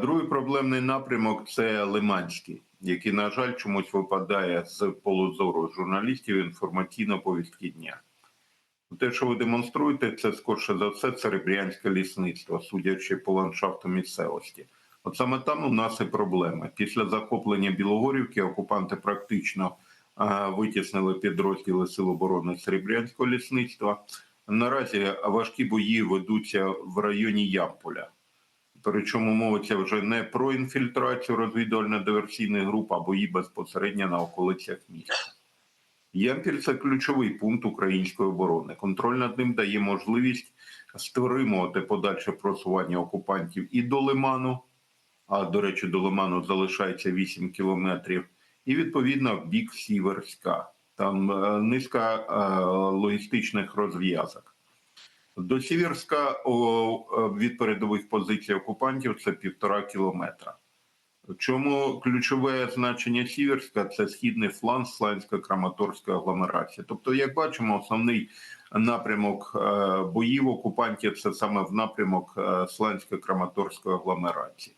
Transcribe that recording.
Другий проблемний напрямок це Лиманський, який, на жаль, чомусь випадає з полузору журналістів інформаційно-повістки дня. Те, що ви демонструєте, це скорше за все серебрянське лісництво, судячи по ландшафту місцевості. От саме там у нас і проблеми. Після захоплення Білогорівки окупанти практично витіснили підрозділи Сил оборони Серебрянського лісництва. Наразі важкі бої ведуться в районі Ямполя. Причому мовиться вже не про інфільтрацію розвідувально-диверсійних груп, а бої безпосередньо на околицях міста. Ямпіль це ключовий пункт української оборони. Контроль над ним дає можливість стримувати подальше просування окупантів і до Лиману, а до речі, до Лиману залишається 8 кілометрів, і відповідно в бік Сіверська. Там е, низка е, логістичних розв'язок. До Сіверська від передових позицій окупантів це півтора кілометра. Чому ключове значення Сіверська це східний фланг Слансько-Краматорської агломерації. Тобто, як бачимо, основний напрямок е, боїв окупантів це саме в напрямок е, Слансько-Краматорської агломерації.